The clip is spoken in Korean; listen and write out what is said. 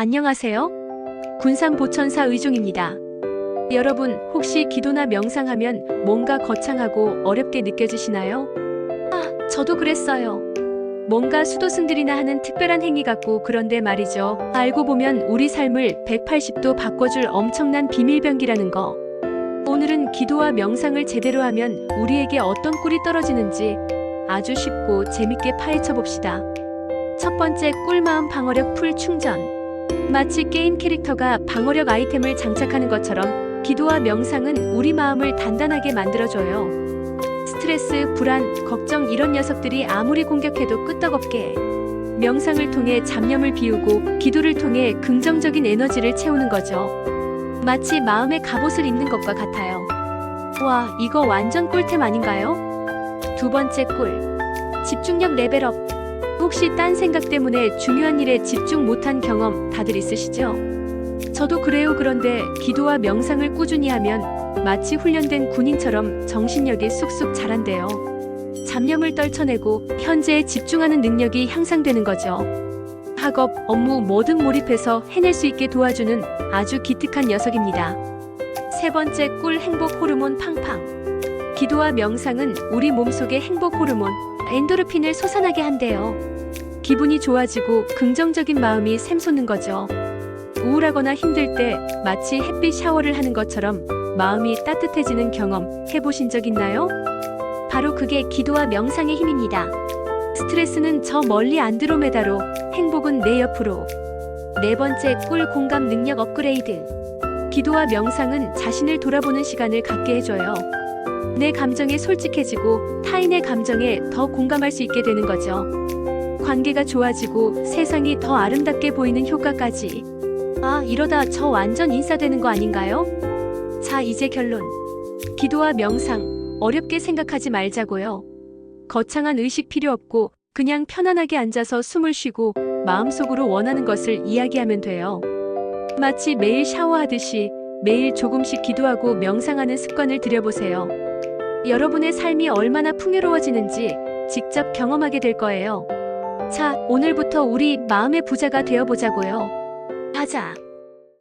안녕하세요. 군산보천사 의종입니다. 여러분, 혹시 기도나 명상하면 뭔가 거창하고 어렵게 느껴지시나요? 아, 저도 그랬어요. 뭔가 수도승들이나 하는 특별한 행위 같고 그런데 말이죠. 알고 보면 우리 삶을 180도 바꿔줄 엄청난 비밀병기라는 거. 오늘은 기도와 명상을 제대로 하면 우리에게 어떤 꿀이 떨어지는지 아주 쉽고 재밌게 파헤쳐 봅시다. 첫 번째 꿀마음 방어력 풀 충전. 마치 게임 캐릭터가 방어력 아이템을 장착하는 것처럼 기도와 명상은 우리 마음을 단단하게 만들어줘요. 스트레스, 불안, 걱정 이런 녀석들이 아무리 공격해도 끄떡없게 명상을 통해 잡념을 비우고 기도를 통해 긍정적인 에너지를 채우는 거죠. 마치 마음의 갑옷을 입는 것과 같아요. 와, 이거 완전 꿀템 아닌가요? 두 번째 꿀. 집중력 레벨업. 혹시 딴 생각 때문에 중요한 일에 집중 못한 경험 다들 있으시죠? 저도 그래요. 그런데 기도와 명상을 꾸준히 하면 마치 훈련된 군인처럼 정신력이 쑥쑥 자란대요. 잡념을 떨쳐내고 현재에 집중하는 능력이 향상되는 거죠. 학업, 업무 뭐든 몰입해서 해낼 수 있게 도와주는 아주 기특한 녀석입니다. 세 번째 꿀 행복 호르몬 팡팡. 기도와 명상은 우리 몸속의 행복 호르몬 엔도르핀을 솟아나게 한대요. 기분이 좋아지고 긍정적인 마음이 샘솟는 거죠. 우울하거나 힘들 때 마치 햇빛 샤워를 하는 것처럼 마음이 따뜻해지는 경험 해보신 적 있나요? 바로 그게 기도와 명상의 힘입니다. 스트레스는 저 멀리 안드로메다로, 행복은 내 옆으로. 네 번째 꿀 공감 능력 업그레이드. 기도와 명상은 자신을 돌아보는 시간을 갖게 해줘요. 내 감정에 솔직해지고 타인의 감정에 더 공감할 수 있게 되는 거죠. 관계가 좋아지고 세상이 더 아름답게 보이는 효과까지. 아, 이러다 저 완전 인싸되는 거 아닌가요? 자, 이제 결론. 기도와 명상, 어렵게 생각하지 말자고요. 거창한 의식 필요 없고, 그냥 편안하게 앉아서 숨을 쉬고, 마음속으로 원하는 것을 이야기하면 돼요. 마치 매일 샤워하듯이 매일 조금씩 기도하고 명상하는 습관을 들여보세요. 여러분의 삶이 얼마나 풍요로워지는지 직접 경험하게 될 거예요. 자, 오늘부터 우리 마음의 부자가 되어보자고요. 하자.